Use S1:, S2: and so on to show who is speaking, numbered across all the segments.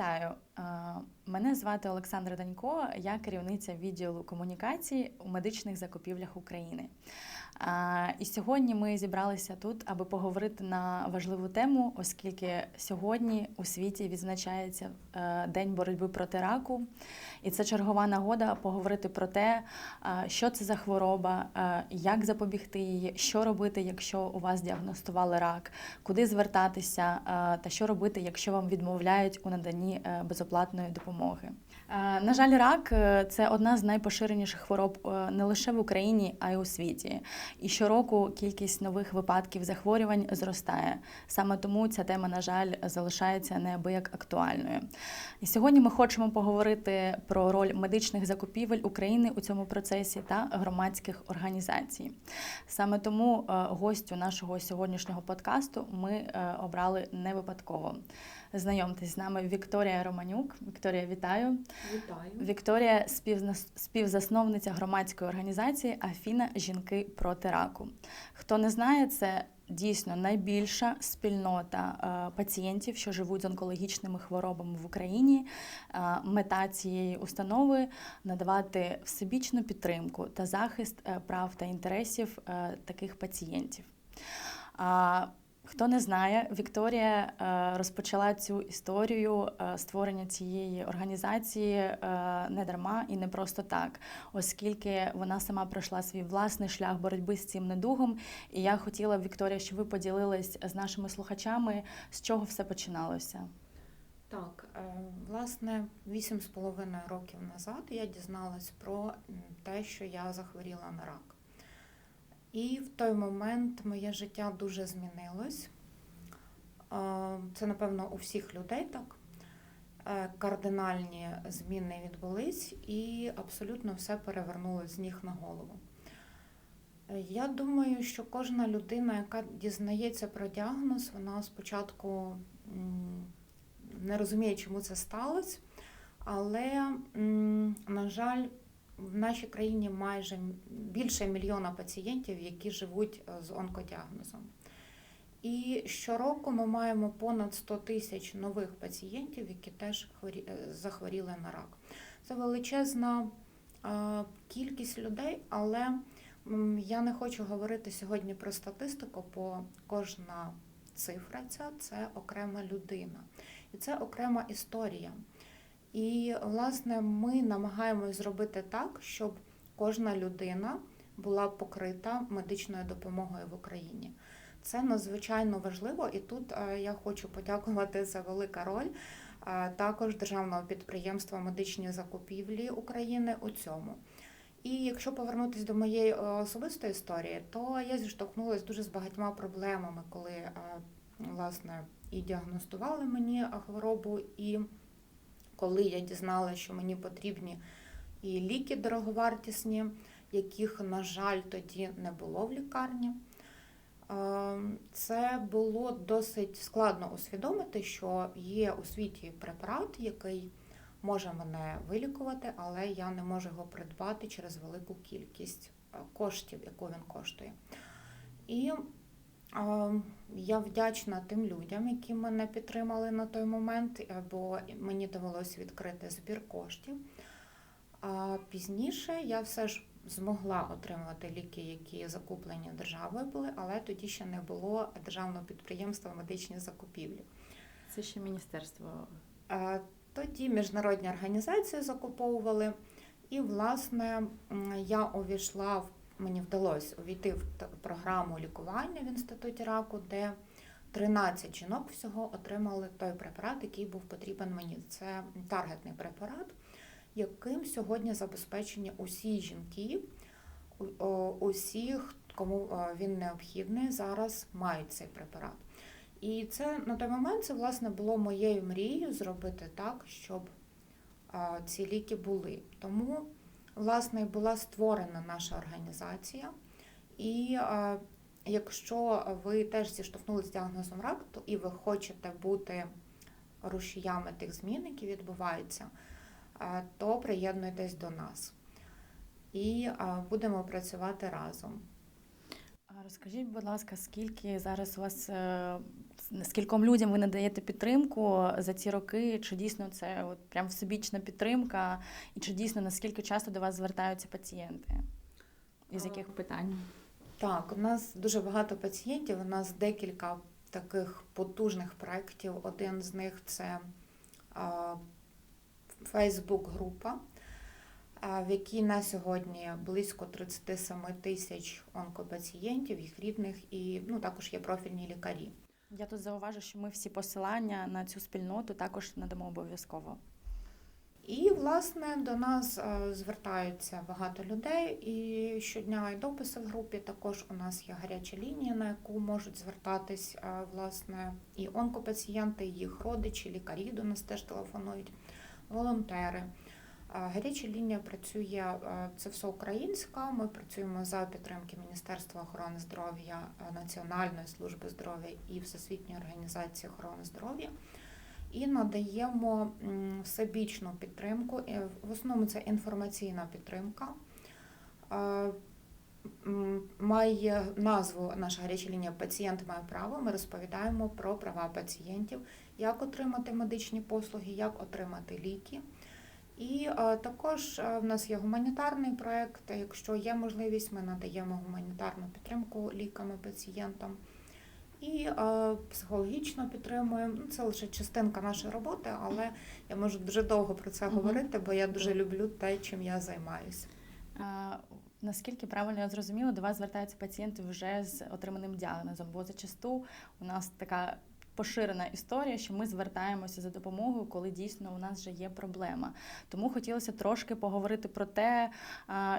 S1: Вітаю! Е, Мене звати Олександра Данько, я керівниця відділу комунікації у медичних закупівлях України. І сьогодні ми зібралися тут, аби поговорити на важливу тему, оскільки сьогодні у світі відзначається е, День боротьби проти раку. І це чергова нагода поговорити про те, е, що це за хвороба, е, як запобігти її, що робити, якщо у вас діагностували рак, куди звертатися та що робити, якщо вам відмовляють у наданні безоплатної допомоги. Е, На жаль, рак е, це одна з найпоширеніших хвороб е, не лише в Україні, а й у світі. І щороку кількість нових випадків захворювань зростає. Саме тому ця тема, на жаль, залишається неабияк актуальною. І сьогодні ми хочемо поговорити про роль медичних закупівель України у цьому процесі та громадських організацій. Саме тому гостю нашого сьогоднішнього подкасту ми обрали не випадково. Знайомтесь з нами Вікторія Романюк. Вікторія, вітаю.
S2: Вітаю.
S1: Вікторія співзасновниця громадської організації Афіна Жінки проти раку. Хто не знає, це дійсно найбільша спільнота е, пацієнтів, що живуть з онкологічними хворобами в Україні. Е, Мета цієї установи надавати всебічну підтримку та захист е, прав та інтересів таких пацієнтів. Хто не знає, Вікторія е, розпочала цю історію е, створення цієї організації е, не дарма і не просто так, оскільки вона сама пройшла свій власний шлях боротьби з цим недугом. І я хотіла Вікторія, щоб ви поділились з нашими слухачами, з чого все починалося.
S2: Так, власне, вісім з половиною років назад я дізналась про те, що я захворіла на рак. І в той момент моє життя дуже змінилось. Це, напевно, у всіх людей так. Е, Кардинальні зміни відбулись і абсолютно все перевернулось з ніг на голову. Е, Я думаю, що кожна людина, яка дізнається про діагноз, вона спочатку не розуміє, чому це сталося, але, на жаль, в нашій країні майже більше мільйона пацієнтів, які живуть е, з онкодіагнозом. І щороку ми маємо понад 100 тисяч нових пацієнтів, які теж е, захворіли на рак. Це величезна кількість людей, але я не хочу говорити сьогодні про статистику, бо кожна цифра ця це окрема людина. І це окрема історія. І, власне, ми намагаємось зробити так, щоб кожна людина була покрита медичною допомогою в Україні. Це надзвичайно важливо, і тут е, я хочу подякувати за велика роль е, також державного підприємства медичні закупівлі України у цьому. І якщо повернутися до моєї е, особистої історії, то я зіштовхнулася дуже з багатьма проблемами, коли власне і діагностували мені хворобу, і коли я дізналася, що мені потрібні і ліки дороговартісні, яких, на жаль, тоді не було в лікарні. Е, Це було досить складно усвідомити, що є у світі препарат, який може мене вилікувати, але я не можу його придбати через велику кількість е, коштів, яку він коштує. І я вдячна тим людям, які мене підтримали на той момент, бо мені довелося відкрити збір коштів. А пізніше я все ж змогла отримувати ліки, які закуплені державою були, але тоді ще не було державного підприємства медичні закупівлі.
S1: Це ще міністерство.
S2: Тоді міжнародні організації закуповували, і, власне, я увійшла в мені вдалося увійти в програму лікування в інституті раку, де 13 жінок всього отримали той препарат, який був потрібен мені. Це таргетний препарат, яким сьогодні забезпечені усі жінки, у- о, усіх, кому е, він необхідний, зараз мають цей препарат. І це на той момент це власне було моєю мрією зробити так, щоб ці ліки були. Тому власне була створена наша організація. І а, якщо ви теж зіштовхнулися з діагнозом рак, то і ви хочете бути рушіями тих змін, які відбуваються, а, то приєднуйтесь до нас. І а, будемо працювати разом.
S1: Розкажіть, будь ласка, скільки зараз у вас е, скільком людям ви надаєте підтримку за ці роки? Чи дійсно це от прям всебічна підтримка? І чи дійсно наскільки часто до вас звертаються пацієнти? Із яких питань?
S2: Так, у нас дуже багато пацієнтів. У нас декілька таких потужних проєктів. Один з них це Фейсбук-група, в якій на сьогодні близько 37 тисяч онкопацієнтів, їх рідних, і ну, також є профільні лікарі.
S1: Я тут зауважу, що ми всі посилання на цю спільноту також надамо обов'язково.
S2: І, власне, до нас е, звертаються багато людей, і щодня і дописи в групі. Також у нас є гаряча лінія, на яку можуть звертатись е, власне і онкопацієнти, і їх родичі, лікарі до нас теж телефонують, волонтери. Гаряча лінія працює це все українська. Ми працюємо за підтримки Міністерства охорони здоров'я, е, Національної служби здоров'я і Всесвітньої організації охорони здоров'я і надаємо всебічну підтримку. Е, В основному це інформаційна підтримка. Е, Має назву наша гаряча лінія Пацієнт має право. Ми розповідаємо про права пацієнтів, як отримати медичні послуги, як отримати ліки. І е, також е, в нас є гуманітарний проєкт. Якщо є можливість, ми надаємо гуманітарну підтримку ліками пацієнтам. І е, психологічно підтримуємо. Ну, Це лише частинка нашої роботи, але я можу дуже довго про це говорити, бо я дуже люблю те, чим я займаюся.
S1: Наскільки правильно я зрозуміла, до вас звертаються пацієнти вже з отриманим діагнозом, бо зачасту у нас така поширена історія, що ми звертаємося за допомогою, коли дійсно у нас вже є проблема. Тому хотілося трошки поговорити про те,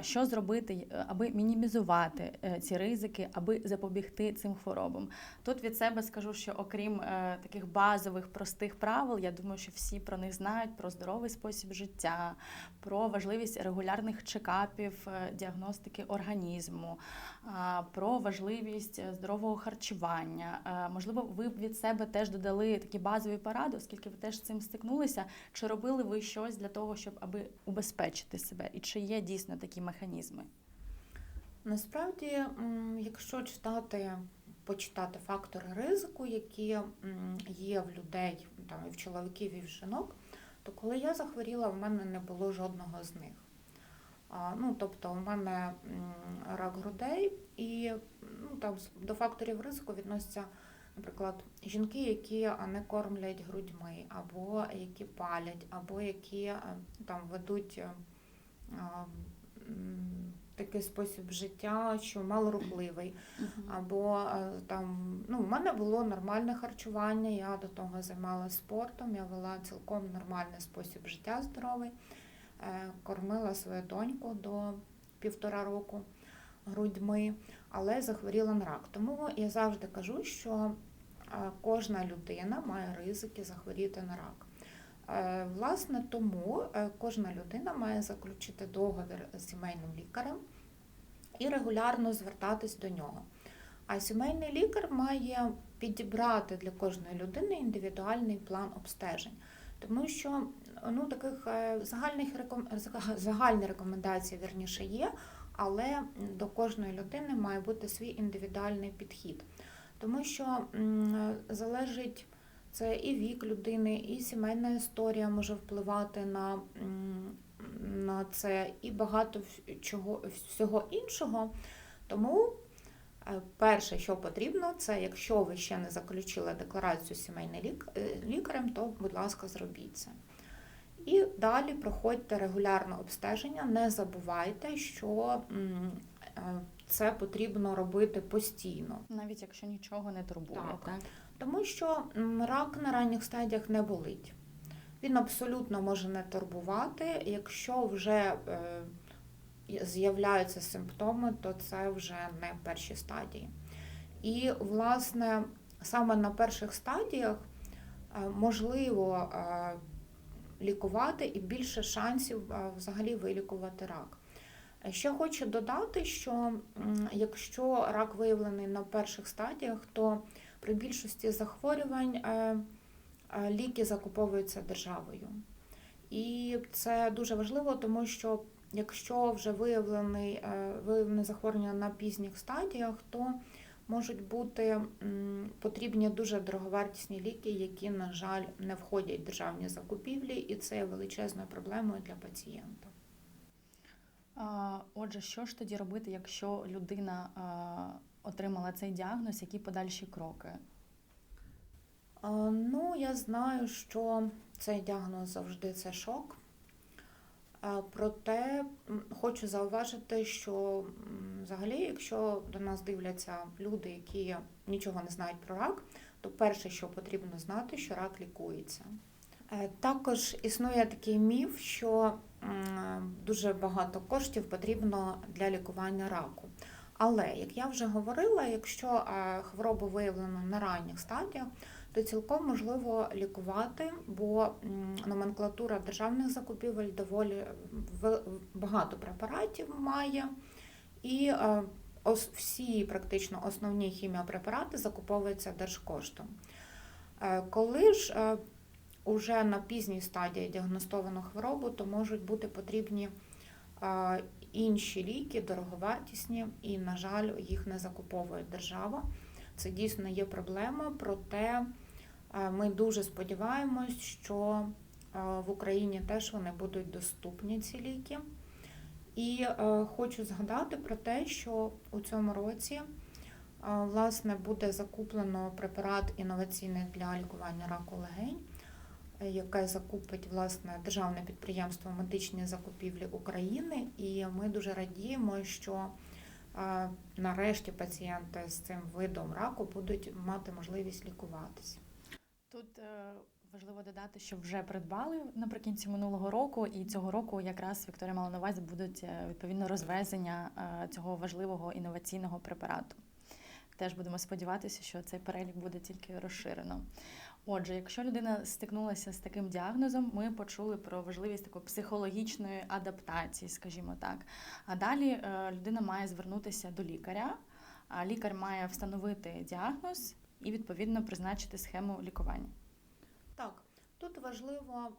S1: що зробити, е, аби мінімізувати е, ці ризики, аби запобігти цим хворобам. Тут від себе скажу, що окрім е, таких базових простих правил, я думаю, що всі про них знають про здоровий спосіб життя, про важливість регулярних чекапів, діагностики організму, про важливість здорового харчування. Можливо, ви від себе теж додали такі базові поради, оскільки ви теж з цим стикнулися. Чи робили ви щось для того, щоб аби убезпечити себе? І чи є дійсно такі механізми?
S2: Насправді, якщо читати, почитати фактори ризику, які є в людей, там і в чоловіків, і в жінок, то коли я захворіла, в мене не було жодного з них. Ну, тобто, у мене рак грудей, і ну, там до факторів ризику відносяться, наприклад, жінки, які не кормлять грудьми, або які палять, або які там ведуть такий спосіб життя, що малорухливий. Або там, ну, в мене було нормальне харчування, я до того займалася спортом, я вела цілком нормальний спосіб життя здоровий, Е, кормила свою доньку до півтора року грудьми, але захворіла на рак. Тому я завжди кажу, що е, кожна людина має ризики захворіти на рак. Е, Власне, тому е, кожна людина має заключити договір з сімейним лікарем і регулярно звертатись до нього. А сімейний лікар має підібрати для кожної людини індивідуальний план обстежень, тому що ну, таких загальних загальні рекомендації вірніше є, але до кожної людини має бути свій індивідуальний підхід, тому що залежить це і вік людини, і сімейна історія може впливати на, на це, і багато чого всього іншого. Тому е, перше, що потрібно, це якщо ви ще не заключили декларацію сімейним е, лікарем, то, будь ласка, зробіть це. І далі проходьте регулярне обстеження. Не забувайте, що е, це потрібно робити постійно.
S1: Навіть якщо нічого не турбує,
S2: Так.
S1: так?
S2: Тому що рак на ранніх стадіях не болить. Він абсолютно може не турбувати. Якщо вже е, з'являються симптоми, то це вже не перші стадії. І, власне, саме на перших стадіях е, можливо лікувати і більше шансів взагалі вилікувати рак. Ще хочу додати, що якщо рак виявлений на перших стадіях, то при більшості захворювань е, е, ліки закуповуються державою. І це дуже важливо, тому що якщо вже виявлений, е, виявлене захворювання на пізніх стадіях, то можуть бути потрібні дуже дороговартісні ліки, які, на жаль, не входять в державні закупівлі, і це є величезною проблемою для пацієнта.
S1: Отже, що ж тоді робити, якщо людина отримала цей діагноз, які подальші кроки?
S2: Ну, я знаю, що цей діагноз завжди це шок. Проте хочу зауважити, що взагалі, якщо до нас дивляться люди, які нічого не знають про рак, то перше, що потрібно знати, що рак лікується. Е, Також існує такий міф, що дуже багато коштів потрібно для лікування раку. Але, як я вже говорила, якщо хворобу виявлено на ранніх стадіях, то цілком можливо лікувати, бо номенклатура державних закупівель доволі багато препаратів має, і е, всі практично основні хіміопрепарати закуповуються держкоштом. Е, Коли ж е, уже на пізній стадії діагностовану хворобу, то можуть бути потрібні інші ліки, дороговартісні, і, на жаль, їх не закуповує держава. Це дійсно є проблема, проте ми дуже сподіваємось, що е, в Україні теж вони будуть доступні, ці ліки. І е, хочу згадати про те, що у цьому році е, власне буде закуплено препарат інноваційний для лікування раку легень, е, яке закупить власне державне підприємство медичні закупівлі України. І ми дуже радіємо, що е, нарешті пацієнти з цим видом раку будуть мати можливість лікуватися.
S1: Тут е, важливо додати, що вже придбали наприкінці минулого року, і цього року якраз Вікторія мала на увазі будуть е, відповідно розвезення е, цього важливого інноваційного препарату. Теж будемо сподіватися, що цей перелік буде тільки розширено. Отже, якщо людина стикнулася з таким діагнозом, ми почули про важливість такої психологічної адаптації, скажімо так. А далі людина має звернутися до лікаря, а лікар має встановити діагноз і відповідно призначити схему лікування.
S2: Так, тут важливо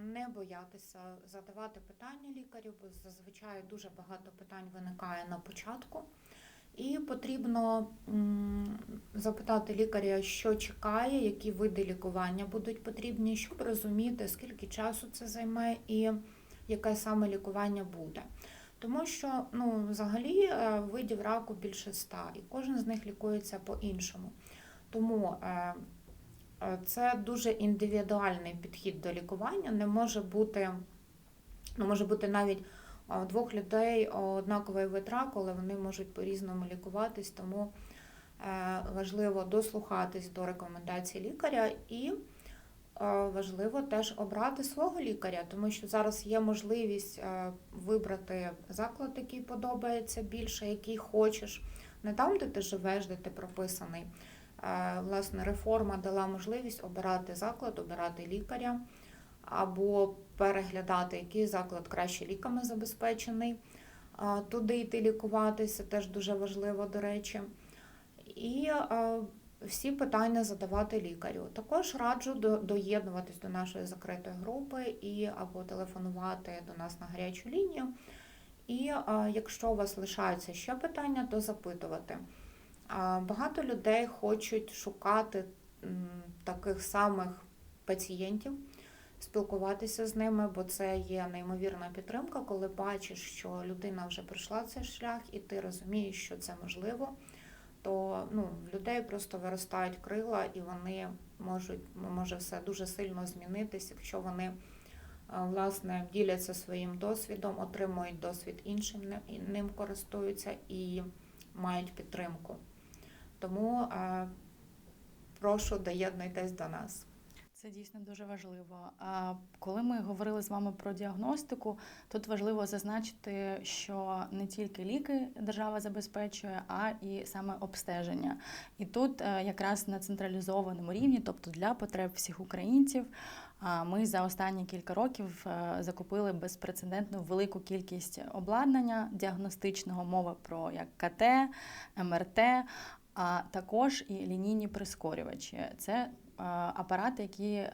S2: не боятися задавати питання лікарю, бо зазвичай дуже багато питань виникає на початку. І потрібно запитати лікаря, що чекає, які види лікування будуть потрібні, щоб розуміти, скільки часу це займе і яке саме лікування буде. Тому що ну, взагалі е, видів раку більше ста, і кожен з них лікується по-іншому. Тому е, Е, Це дуже індивідуальний підхід до лікування. Не може бути, ну може бути навіть е, у двох людей однаковий вид але вони можуть по-різному лікуватись, тому важливо дослухатись до рекомендацій лікаря і важливо теж обрати свого лікаря, тому що зараз є можливість вибрати заклад, який подобається більше, який хочеш, не там, де ти живеш, де ти прописаний. Е, Власне, реформа дала можливість обирати заклад, обирати лікаря або переглядати, який заклад краще ліками забезпечений, туди йти лікуватися, теж дуже важливо, до речі. І е, всі питання задавати лікарю. Також раджу доєднуватись до нашої закритої групи і або телефонувати до нас на гарячу лінію. І е, якщо у вас лишаються ще питання, то запитувати. Багато людей хочуть шукати таких самих пацієнтів, спілкуватися з ними, бо це є неймовірна підтримка, коли бачиш, що людина вже пройшла цей шлях, і ти розумієш, що це можливо. То ну, людей просто виростають крила, і вони можуть може все дуже сильно змінитися, якщо вони власне діляться своїм досвідом, отримують досвід іншим, ним користуються і мають підтримку. Тому е, прошу доєднуйтесь до нас.
S1: Це дійсно дуже важливо. А коли ми говорили з вами про діагностику, тут важливо зазначити, що не тільки ліки держава забезпечує, а і саме обстеження. І тут е, якраз на централізованому рівні, тобто для потреб всіх українців, ми за останні кілька років е, закупили безпрецедентну велику кількість обладнання діагностичного мова про як КТ, МРТ, а також і лінійні прискорювачі. Це апарати, які е,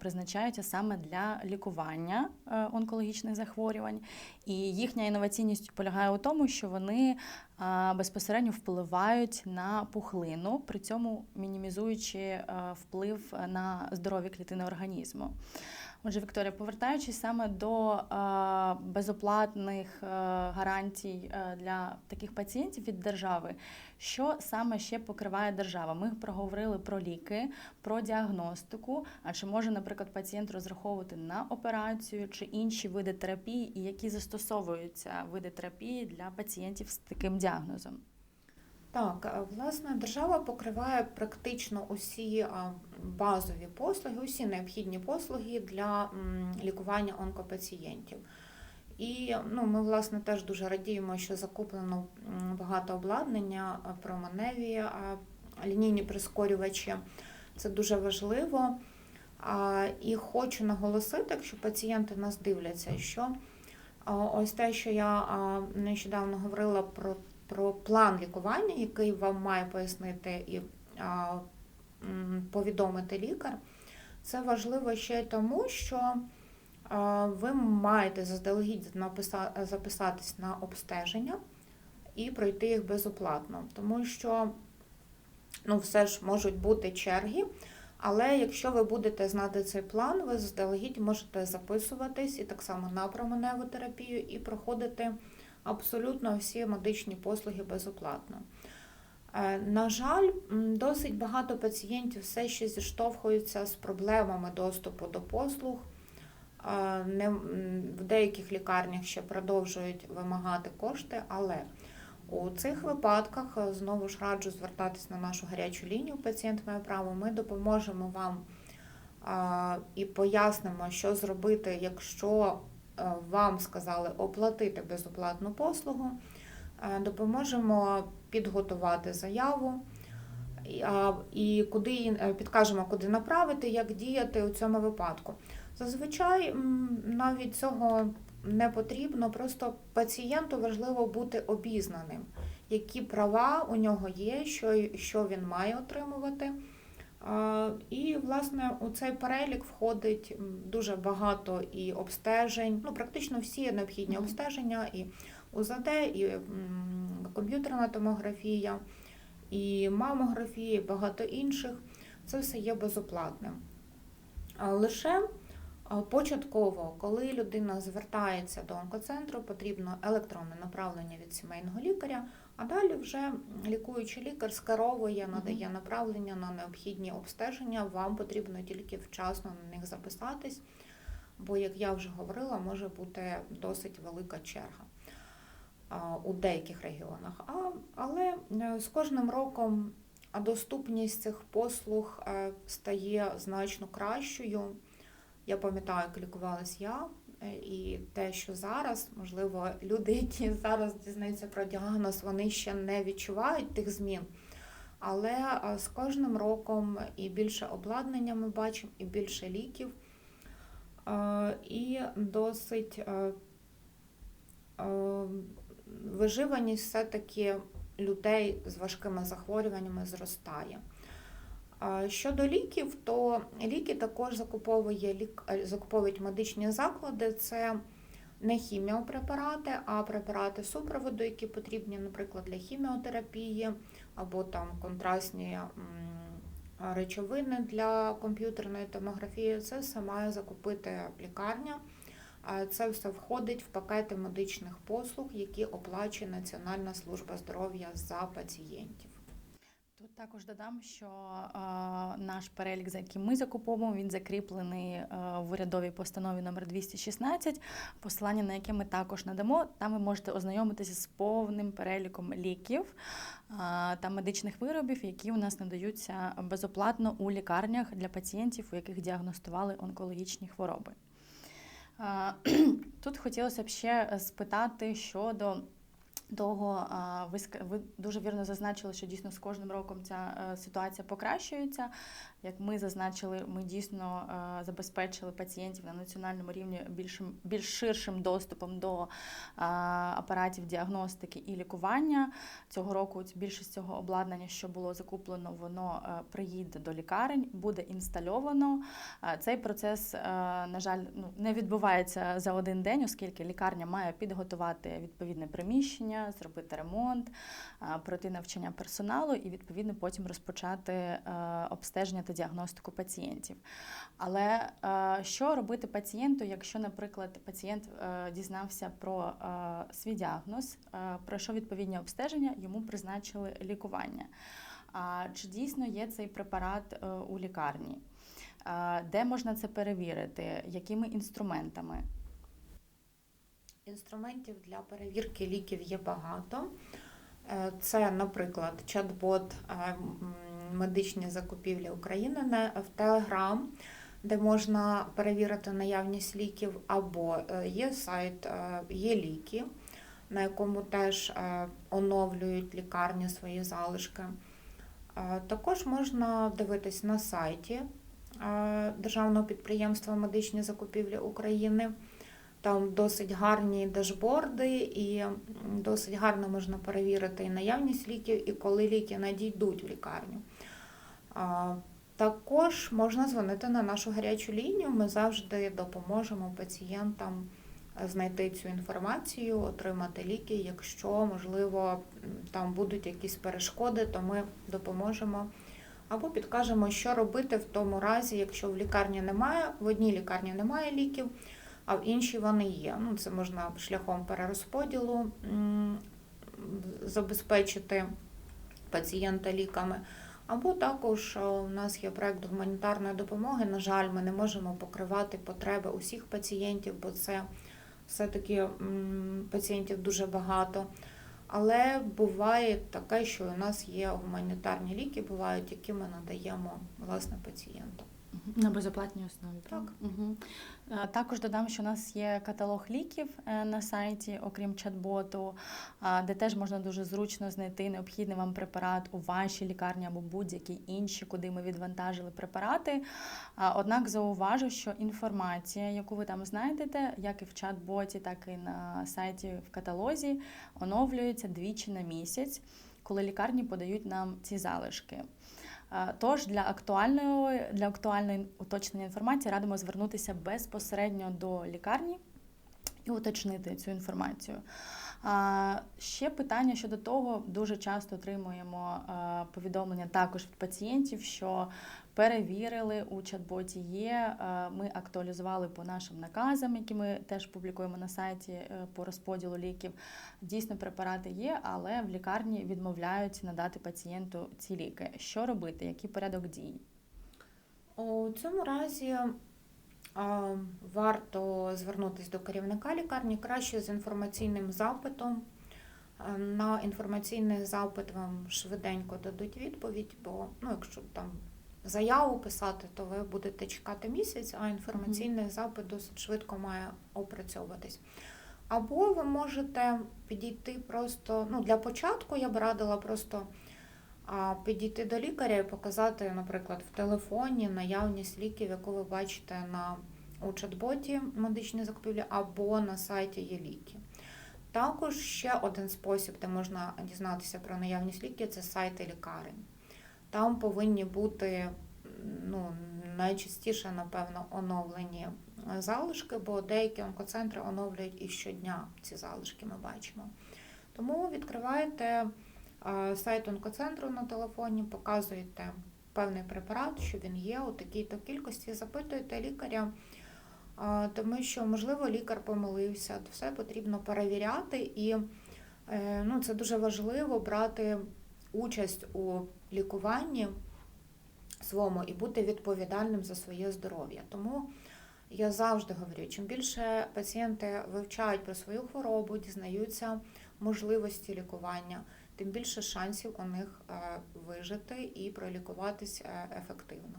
S1: призначаються саме для лікування е, онкологічних захворювань. І їхня інноваційність полягає у тому, що вони е, безпосередньо впливають на пухлину, при цьому мінімізуючи е, вплив на здорові клітини організму. Отже, Вікторія, повертаючись саме до е, безоплатних е, гарантій е, для таких пацієнтів від держави, що саме ще покриває держава? Ми проговорили про ліки, про діагностику. А чи може, наприклад, пацієнт розраховувати на операцію чи інші види терапії, і які застосовуються види терапії для пацієнтів з таким діагнозом?
S2: Так, е, власне, держава покриває практично усі базові послуги, усі необхідні послуги для лікування онкопацієнтів. І ну, ми, власне, теж дуже радіємо, що закуплено багато обладнання, променеві, лінійні прискорювачі. Це дуже важливо. І хочу наголосити, якщо пацієнти нас дивляться, що ось те, що я нещодавно говорила про про план лікування, який вам має пояснити і повідомити лікар. Це важливо ще й тому, що ви маєте заздалегідь записатись на обстеження і пройти їх безоплатно, тому що ну, все ж можуть бути черги. Але якщо ви будете знати цей план, ви заздалегідь можете записуватись і так само на променеву терапію і проходити абсолютно всі медичні послуги безоплатно. Е, На жаль, досить багато пацієнтів все ще зіштовхуються з проблемами доступу до послуг. Е, в деяких лікарнях ще продовжують вимагати кошти, але у цих випадках е, знову ж раджу звертатись на нашу гарячу лінію. Пацієнт має право. Ми допоможемо вам і пояснимо, що зробити, якщо вам сказали оплатити безоплатну послугу. Е, Допоможемо підготувати заяву і, куди е, підкажемо, куди направити, як діяти у цьому випадку. Зазвичай навіть цього не потрібно, просто пацієнту важливо бути обізнаним, які права у нього є, що він має отримувати. І, власне, у цей перелік входить дуже багато і обстежень, ну, практично всі необхідні обстеження, і УЗД, і комп'ютерна томографія, і мамографія, і багато інших. Це все є безоплатним. Лише початково, коли людина звертається до онкоцентру, потрібно електронне направлення від сімейного лікаря, а далі вже лікуючий лікар скеровує, надає направлення на необхідні обстеження. Вам потрібно тільки вчасно на них записатись, бо, як я вже говорила, може бути досить велика черга у деяких регіонах. А, але е, з кожним роком доступність цих послуг е, стає значно кращою. Я пам'ятаю, як лікувалась я, і те, що зараз, можливо, люди, які зараз дізнаються про діагноз, вони ще не відчувають тих змін. Але е, з кожним роком і більше обладнання ми бачимо, і більше ліків, е, і досить е, е, виживаність все-таки людей з важкими захворюваннями зростає. Щодо ліків, то ліки також закуповує е, закуповують медичні заклади. Це не хіміопрепарати, а препарати супроводу, які потрібні, наприклад, для хіміотерапії або там контрастні речовини для комп'ютерної томографії. Це все має закупити лікарня. Це все входить в пакети медичних послуг, які оплачує Національна служба здоров'я за пацієнтів.
S1: Також додам, що е, наш перелік, за яким ми закуповуємо, він закріплений е, в урядовій постанові номер 216, посилання на яке ми також надамо. Там ви можете ознайомитися з повним переліком ліків е, та медичних виробів, які у нас надаються безоплатно у лікарнях для пацієнтів, у яких діагностували онкологічні хвороби. Е, Тут хотілося б ще спитати щодо того, ви дуже вірно зазначили, що дійсно з кожним роком ця е, ситуація покращується. Як ми зазначили, ми дійсно е, забезпечили пацієнтів на національному рівні більшим більш ширшим доступом до е, апаратів діагностики і лікування. Цього року більшість цього обладнання, що було закуплено, воно е, приїде до лікарень, буде інстальовано. Цей процес, на жаль, ну не відбувається за один день, оскільки лікарня має підготувати відповідне приміщення, зробити ремонт, пройти навчання персоналу і відповідно потім розпочати обстеження та діагностику пацієнтів. Але е, що робити пацієнту, якщо, наприклад, пацієнт е, дізнався про е, свій діагноз, пройшов відповідні обстеження, йому призначили лікування. А чи дійсно є цей препарат у лікарні? Де можна це перевірити? Якими інструментами?
S2: Інструментів для перевірки ліків є багато. Це, наприклад, чат-бот медичні закупівлі України в Телеграм, де можна перевірити наявність ліків, або е, є сайт е, є ліки, на якому теж е, оновлюють лікарні свої залишки. Також можна дивитись на сайті Державного підприємства Медичні закупівлі України. Там досить гарні дашборди, і досить гарно можна перевірити і наявність ліків, і коли ліки надійдуть в лікарню. Також можна дзвонити на нашу гарячу лінію. Ми завжди допоможемо пацієнтам е, знайти цю інформацію, отримати ліки. Якщо, можливо, там будуть якісь перешкоди, то ми допоможемо або підкажемо, що робити в тому разі, якщо в лікарні немає, в одній лікарні немає ліків а в іншій вони є. Ну, це можна шляхом перерозподілу забезпечити пацієнта ліками. Або також е, у нас є проект гуманітарної допомоги. На жаль, ми не можемо покривати потреби усіх пацієнтів, бо це все-таки пацієнтів дуже багато. Але буває таке, що у нас є гуманітарні ліки, бувають, які ми надаємо власне пацієнту.
S1: На безоплатній основі.
S2: Так.
S1: Угу. Також додам, що у нас є каталог ліків е, на сайті, окрім чат-боту, де теж можна дуже зручно знайти необхідний вам препарат у вашій лікарні або будь-якій іншій, куди ми відвантажили препарати. Однак зауважу, що інформація, яку ви там знайдете, як і в чат-боті, так і на сайті в каталозі, оновлюється двічі на місяць, коли лікарні подають нам ці залишки. Е, Тож для актуальної для актуальної уточнення інформації радимо звернутися безпосередньо до лікарні і уточнити цю інформацію. А, Ще питання щодо того, дуже часто отримуємо повідомлення також від пацієнтів, що перевірили у чат-боті є. Ми актуалізували по нашим наказам, які ми теж публікуємо на сайті е, по розподілу ліків. Дійсно, препарати є, але в лікарні відмовляють надати пацієнту ці ліки. Що робити? Який порядок дій?
S2: У цьому разі варто звернутися до керівника лікарні краще з інформаційним запитом. На інформаційний запит вам швиденько дадуть відповідь, бо ну, якщо там заяву писати, то ви будете чекати місяць, а інформаційний запит досить швидко має опрацьовуватись. Або ви можете підійти просто, ну для початку я б радила просто а підійти до лікаря і показати, наприклад, в телефоні наявність ліків, яку ви бачите на у чат-боті медичні закупівлі або на сайті є ліки. Також ще один спосіб, де можна дізнатися про наявність ліків, це сайти лікарень. Там повинні бути ну, найчастіше, напевно, оновлені залишки, бо деякі онкоцентри оновлюють і щодня ці залишки ми бачимо. Тому відкриваєте сайт онкоцентру на телефоні, показуєте певний препарат, що він є у такій-то кількості, запитуєте лікаря, тому що, можливо, лікар помилився, все потрібно перевіряти, і е, ну, це дуже важливо брати участь у лікуванні своєму і бути відповідальним за своє здоров'я. Тому я завжди говорю, чим більше пацієнти вивчають про свою хворобу, дізнаються можливості лікування, тим більше шансів у них е, вижити і пролікуватись е, ефективно.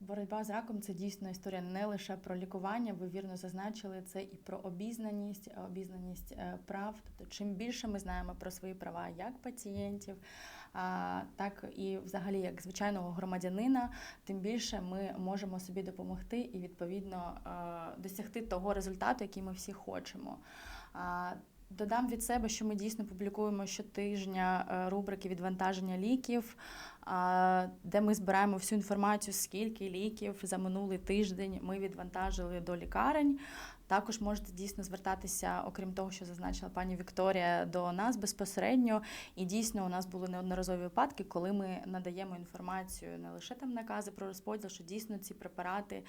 S1: Боротьба з раком це дійсно історія не лише про лікування. Ви вірно зазначили це і про обізнаність, обізнаність е, прав. Тобто, чим більше ми знаємо про свої права як пацієнтів, так і взагалі як звичайного громадянина, тим більше ми можемо собі допомогти і відповідно досягти того результату, який ми всі хочемо. Додам від себе, що ми дійсно публікуємо щотижня е, рубрики відвантаження ліків, де ми збираємо всю інформацію, скільки ліків за минулий тиждень ми відвантажили до лікарень. Також можете дійсно звертатися, окрім того, що зазначила пані Вікторія, до нас безпосередньо. І дійсно у нас були неодноразові випадки, коли ми надаємо інформацію не лише там накази про розподіл, що дійсно ці препарати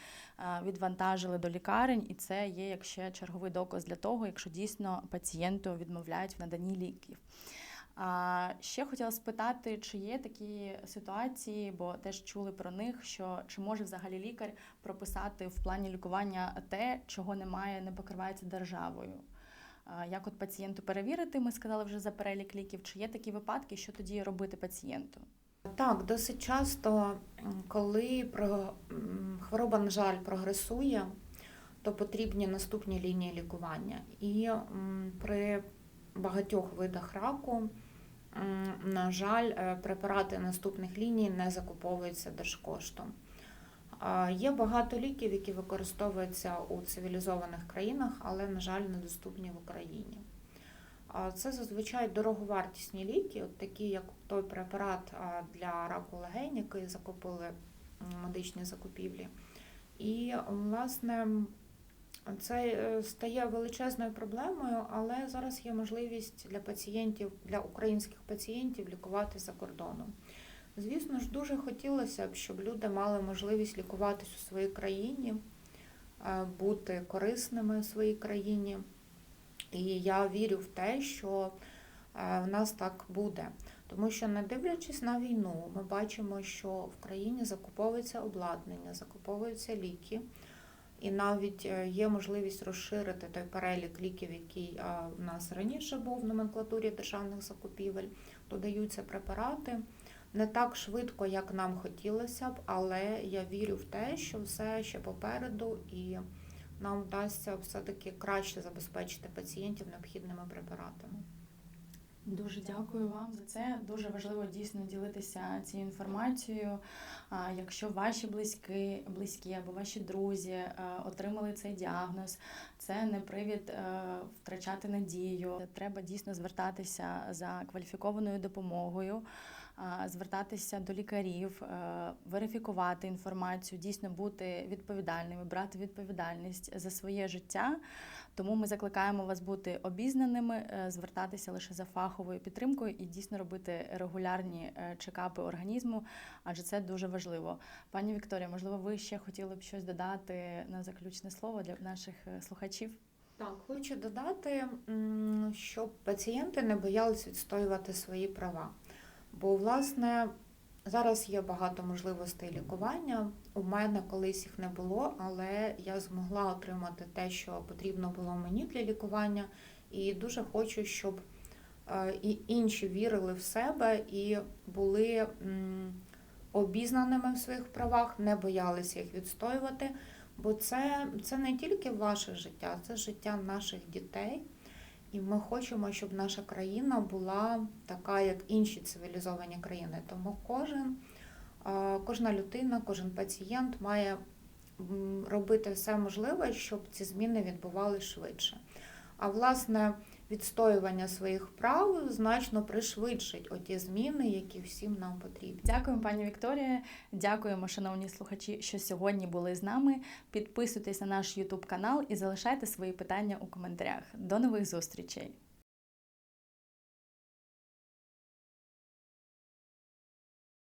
S1: відвантажили до лікарень, і це є як ще черговий доказ для того, якщо дійсно пацієнту відмовляють в наданні ліків. А ще хотіла спитати, чи є такі ситуації, бо теж чули про них, що чи може взагалі лікар прописати в плані лікування те, чого немає, не покривається державою. Як от пацієнту перевірити, ми сказали вже за перелік ліків, чи є такі випадки, що тоді робити пацієнту?
S2: Так, досить часто, коли хвороба, на жаль, прогресує, то потрібні наступні лінії лікування. І при багатьох видах раку, на жаль, е, препарати наступних ліній не закуповуються держкоштом. Є багато ліків, які використовуються у цивілізованих країнах, але, на жаль, недоступні в Україні. Це зазвичай дороговартісні ліки, от такі як той препарат для раку легень, який закупили медичні закупівлі. І, власне, це е, стає величезною проблемою, але зараз є можливість для пацієнтів, для українських пацієнтів лікувати за кордоном. Звісно ж, дуже хотілося б, щоб люди мали можливість лікуватись у своїй країні, е, бути корисними в своїй країні. І я вірю в те, що е, в нас так буде. Тому що, не дивлячись на війну, ми бачимо, що в країні закуповується обладнання, закуповуються ліки, і навіть е, є можливість розширити той перелік ліків, який в нас раніше був в номенклатурі державних закупівель. Додаються препарати не так швидко, як нам хотілося б, але я вірю в те, що все ще попереду і нам вдасться все-таки краще забезпечити пацієнтів необхідними препаратами.
S1: Дуже дякую вам за це. Дуже важливо дійсно ділитися цією інформацією. Якщо ваші близькі, близькі або ваші друзі е, отримали цей діагноз, це не привід е, втрачати надію. Треба дійсно звертатися за кваліфікованою допомогою, звертатися до лікарів, е, верифікувати інформацію, дійсно бути відповідальними, брати відповідальність за своє життя. Тому ми закликаємо вас бути обізнаними, е, звертатися лише за фаховою підтримкою і дійсно робити регулярні е, чекапи організму, адже це дуже важливо. Пані Вікторія, можливо, ви ще хотіли б щось додати на заключне слово для наших е, слухачів?
S2: Так, хочу додати, щоб пацієнти не боялись відстоювати свої права. Бо, власне, зараз є багато можливостей лікування. У мене колись їх не було, але я змогла отримати те, що потрібно було мені для лікування. І дуже хочу, щоб е, і інші вірили в себе і були обізнаними в своїх правах, не боялися їх відстоювати. Бо це, це не тільки ваше життя, це життя наших дітей. І ми хочемо, щоб наша країна була така, як інші цивілізовані країни. Тому кожен, кожна людина, кожен пацієнт має робити все можливе, щоб ці зміни відбувалися швидше. А власне, відстоювання своїх прав значно пришвидшить оті зміни, які всім нам потрібні.
S1: Дякуємо, пані Вікторія. Дякуємо, шановні слухачі, що сьогодні були з нами. Підписуйтесь на наш YouTube канал і залишайте свої питання у коментарях. До нових зустрічей!